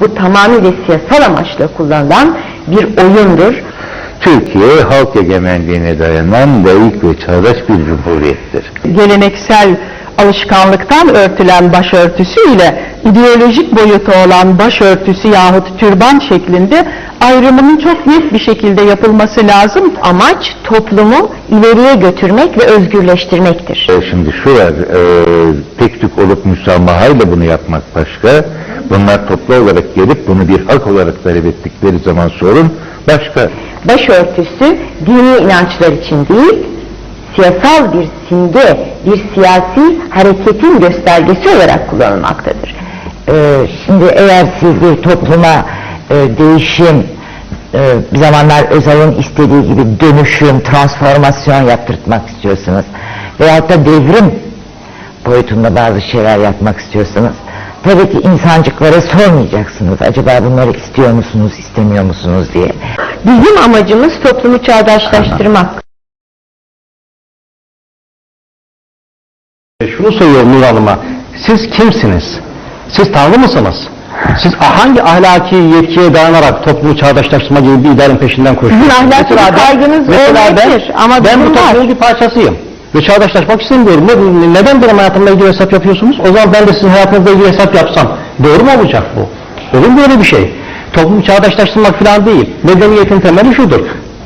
Bu tamamıyla siyasal amaçla kullanılan bir oyundur. Türkiye halk egemenliğine dayanan layık ve çağdaş bir cumhuriyettir. geleneksel alışkanlıktan örtülen başörtüsü ile ideolojik boyutu olan başörtüsü yahut türban şeklinde ayrımının çok net bir şekilde yapılması lazım. Amaç toplumu ileriye götürmek ve özgürleştirmektir. E, Şimdi şu var, e, tek tük olup müsamahayla bunu yapmak başka. Bunlar toplu olarak gelip bunu bir hak olarak talep ettikleri zaman sorun başka. Başörtüsü dini inançlar için değil, siyasal bir simge, bir siyasi hareketin göstergesi olarak kullanılmaktadır. Ee, şimdi eğer siz bir topluma e, değişim, e, bir zamanlar Özal'ın istediği gibi dönüşüm, transformasyon yaptırtmak istiyorsunuz veyahut da devrim boyutunda bazı şeyler yapmak istiyorsanız tabii ki insancıklara sormayacaksınız. Acaba bunları istiyor musunuz, istemiyor musunuz diye. Bizim amacımız toplumu çağdaşlaştırmak. E, Şunu soruyorum Nur Hanım'a. Siz kimsiniz? Siz Tanrı mısınız? Siz hangi ahlaki yetkiye dayanarak toplumu çağdaşlaştırma gibi bir idealin peşinden koşuyorsunuz? Sizin ahlaki Mesela kaygınız mesela ben, ama ben bu toplumun bir parçasıyım. Ve çağdaşlaşmak istemiyorum. Ne- Neden benim hayatımla ilgili hesap yapıyorsunuz? O zaman ben de sizin hayatınızla ilgili hesap yapsam doğru mu olacak bu? Olur mu böyle bir şey? Toplumu çağdaşlaştırmak falan değil. Medeniyetin temeli şudur.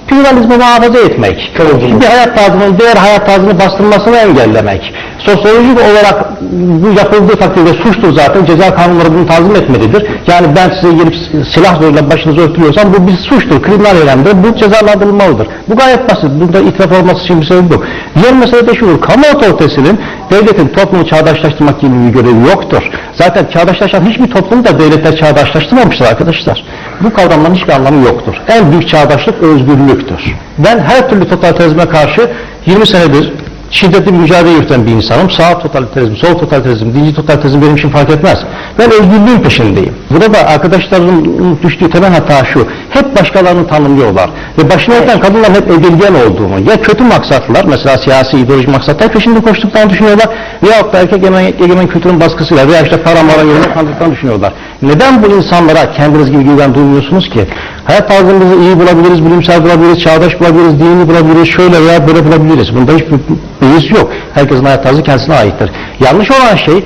Pluralizmi muhafaza etmek. Bir hayat tarzının diğer hayat tarzını bastırmasını engellemek. Sosyolojik olarak bu yapıldığı takdirde suçtur zaten. Ceza kanunları bunu tanzim etmelidir. Yani ben size gelip silah zorla başınızı örtülüyorsam bu bir suçtur. Kriminal eylemdir. Bu cezalandırılmalıdır. Bu gayet basit. Bunda itiraf olması için bir sebep yok. Diğer mesele de şudur. Kamu otoritesinin devletin toplumu çağdaşlaştırmak gibi bir görevi yoktur. Zaten çağdaşlaşan hiçbir toplum da devletler çağdaşlaştırmamıştır arkadaşlar. Bu kavramların hiçbir anlamı yoktur. En büyük çağdaşlık özgürlüktür. Ben her türlü totalitarizme karşı 20 senedir şiddetli mücadele yürüten bir insanım. Sağ totalitarizm, sol totalitarizm, dinci totalitarizm benim için fark etmez. Ben özgürlüğün peşindeyim. Burada arkadaşlarımın düştüğü temel hata şu. Hep başkalarını tanımlıyorlar. Ve başına yatan kadınların hep edilgen olduğunu, ya kötü maksatlar, mesela siyasi, ideolojik maksatlar peşinde koştuklarını düşünüyorlar. Veyahut da erkek egemen, egemen kültürün baskısıyla veya işte para mara yoluna kandıklarını düşünüyorlar. Neden bu insanlara kendiniz gibi güven duymuyorsunuz ki? Hayat tarzımızı iyi bulabiliriz, bilimsel bulabiliriz, çağdaş bulabiliriz, dini bulabiliriz, şöyle veya böyle bulabiliriz. Bunda hiçbir beis yok. Herkesin hayat tarzı kendisine aittir. Yanlış olan şey,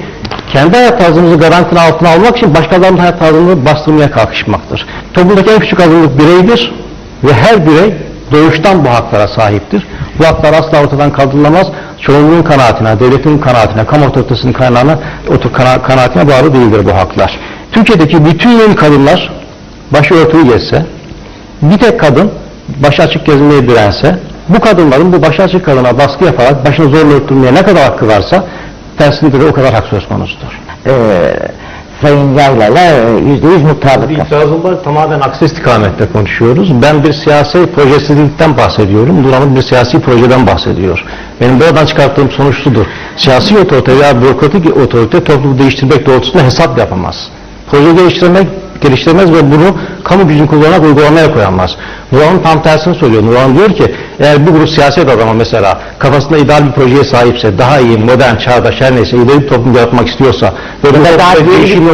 kendi hayat tarzımızı garantinin altına almak için başkalarının hayat tarzını bastırmaya kalkışmaktır. Toplumdaki en küçük azınlık bireydir ve her birey doğuştan bu haklara sahiptir. Bu haklar asla ortadan kaldırılamaz. Çoğunluğun kanaatine, devletin kanaatine, kamu otoritesinin kaynağına, otur, kana, kanaatine bağlı değildir bu haklar. Türkiye'deki bütün kadınlar başı örtülü gezse, bir tek kadın başı açık gezmeye dirense, bu kadınların bu başı açık kadına baskı yaparak başını zorla örtülmeye ne kadar hakkı varsa, tersinde de o kadar hak söz konusudur. Ee, Sayın Yaylal'a e, yüzde yüz mutabık. İtirazım var tamamen aksi istikamette konuşuyoruz. Ben bir siyasi projesizlikten bahsediyorum. Duran'ın bir siyasi projeden bahsediyor. Benim buradan çıkarttığım sonuç şudur. Siyasi otorite veya bürokratik otorite toplumu değiştirmek doğrultusunda hesap yapamaz. Proje geliştirmek geliştirmez ve bunu kamu gücünü kullanarak uygulamaya koyamaz. Nurhan'ın tam tersini söylüyor. Nurhan diyor ki eğer bir grup siyaset adamı mesela kafasında ideal bir projeye sahipse, daha iyi, modern, çağdaş her neyse ileri bir toplum yaratmak istiyorsa ve bu daha değişimi,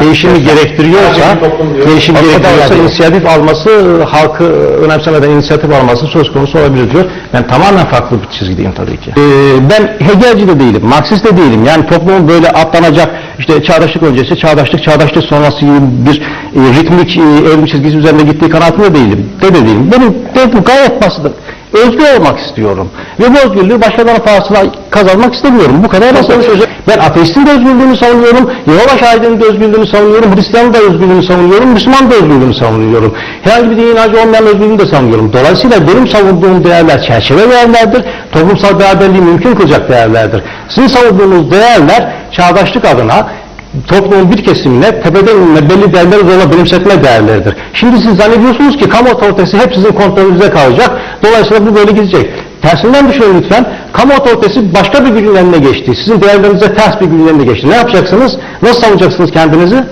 değişimi gerektiriyorsa, değişim O kadar gerektiriyorsa inisiyatif alması, halkı önemsemeden inisiyatif alması söz konusu olabilir diyor. Ben tamamen farklı bir çizgideyim tabii ki. Ee, ben Hegelci de değilim, Marksist de değilim. Yani toplumun böyle atlanacak, işte çağdaşlık öncesi, çağdaşlık, çağdaşlık sonrası gibi bir e, ritmik e, evrim çizgisi üzerinde gittiği kanaatinde değilim. De de değilim. Benim de gayet basit. Özgür olmak istiyorum. Ve bu özgürlüğü başkalarının pahasına kazanmak istemiyorum. Bu kadar basit. Ben ateistin de özgürlüğünü savunuyorum. Yehova şahidinin de özgürlüğünü savunuyorum. Hristiyanın da özgürlüğünü savunuyorum. Müslüman da özgürlüğünü savunuyorum. Herhangi bir dini inancı olmayan özgürlüğünü de savunuyorum. Dolayısıyla benim savunduğum değerler çerçeve değerlerdir. Toplumsal beraberliği mümkün kılacak değerlerdir. Sizin savunduğunuz değerler çağdaşlık adına toplumun bir kesimine tepeden inme belli değerleri zorla benimsetme değerleridir. Şimdi siz zannediyorsunuz ki kamu otoritesi hep sizin kontrolünüze kalacak. Dolayısıyla bu böyle gidecek. Tersinden düşünün lütfen. Kamu otoritesi başka bir gücün eline geçti. Sizin değerlerinize ters bir gücün eline geçti. Ne yapacaksınız? Nasıl savunacaksınız kendinizi?